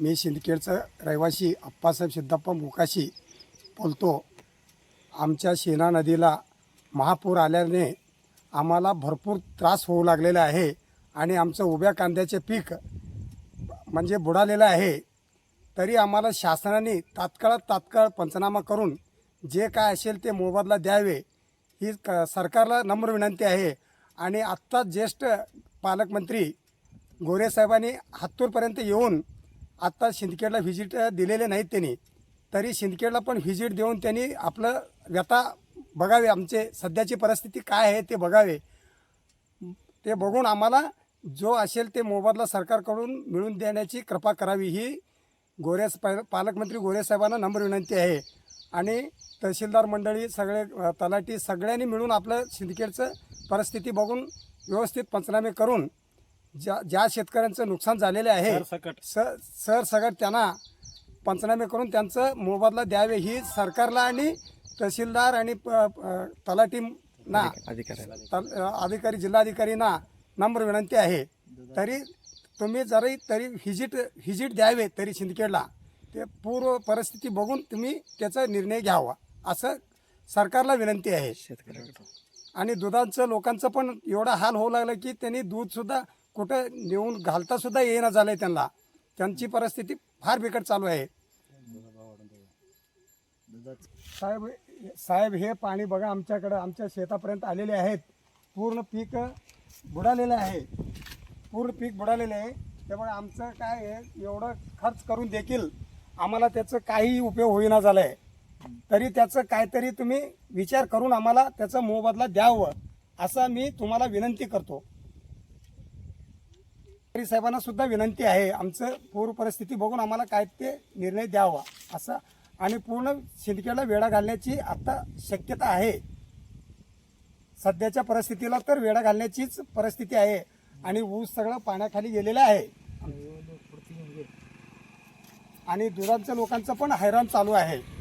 मी शिंदखेडचं रहिवासी अप्पासाहेब सिद्धप्पा मुकाशी बोलतो. आमच्या शेना नदीला महापूर आल्याने आम्हाला भरपूर त्रास होऊ लागलेला आहे आणि आमचं उभ्या कांद्याचे पीक म्हणजे बुडालेलं आहे. तरी आम्हाला शासनाने तात्काळ तात्काळ पंचनामा करून जे काय असेल ते मोबदला द्यावे ही क सरकारला नम्र विनंती आहे. आणि आत्ता ज्येष्ठ पालकमंत्री गोरेसाहेबांनी हातूरपर्यंत येऊन आत्ता शिंदखेडला व्हिजिट दिलेले नाहीत त्यांनी. तरी शिंदखेडला पण व्हिजिट देऊन त्यांनी आपलं व्यथा बघावे. आमचे सध्याची परिस्थिती काय आहे ते बघावे. ते बघून आम्हाला जो असेल ते मोबदला सरकारकडून मिळून देण्याची कृपा करावी. ही गोरे पालकमंत्री गोरेसाहेबांना नम्र विनंती आहे. आणि तहसीलदार मंडळी सगळे तलाठी सगळ्यांनी मिळून आपलं शिंदखेडचं परिस्थिती बघून व्यवस्थित पंचनामे करून ज्या ज्या शेतकऱ्यांचं नुकसान झालेले आहे सरसकट. स सरसगट त्यांना पंचनामे करून त्यांचं मोबदला द्यावे ही सरकारला आणि तहसीलदार आणि प- प- तलाठींना तल- अधिकारी जिल्हाधिकारींना नम्र विनंती आहे. तरी तुम्ही जरी तरी व्हिजिट व्हिजिट द्यावे तरी सिंदखेडला ते पूर्व परिस्थिती बघून तुम्ही त्याचा निर्णय घ्यावा असं सरकारला विनंती आहे. आणि दुधाचं लोकांचं पण एवढा हाल होऊ लागला की त्यांनी दूधसुद्धा कुठं नेऊन घालता सुद्धा झालं झालंय त्यांना. त्यांची परिस्थिती फार बिकट चालू आहे. साहेब साहेब हे पाणी बघा आमच्याकडं आमच्या शेतापर्यंत आलेले आहेत. पूर्ण पीक बुडालेलं आहे. पूर्ण पीक बुडालेलं आहे. त्यामुळे आमचं काय आहे एवढं खर्च करून देखील आम्हाला त्याचं काहीही उपयोग होईना झाला आहे तरी त्याचं काहीतरी तुम्ही विचार करून आम्हाला त्याचा मोबदला द्यावं असं मी तुम्हाला विनंती करतो. तरी साहेबांना सुद्धा विनंती आहे आमचं पूर परिस्थिती बघून आम्हाला काय ते निर्णय द्यावा असं. आणि पूर्ण शिंदकेला वेढा घालण्याची आता शक्यता आहे. सध्याच्या परिस्थितीला तर वेढा घालण्याचीच परिस्थिती आहे आणि ऊस सगळं पाण्याखाली गेलेलं आहे. आणि दुधाचं लोकांचं पण हैराण चालू आहे.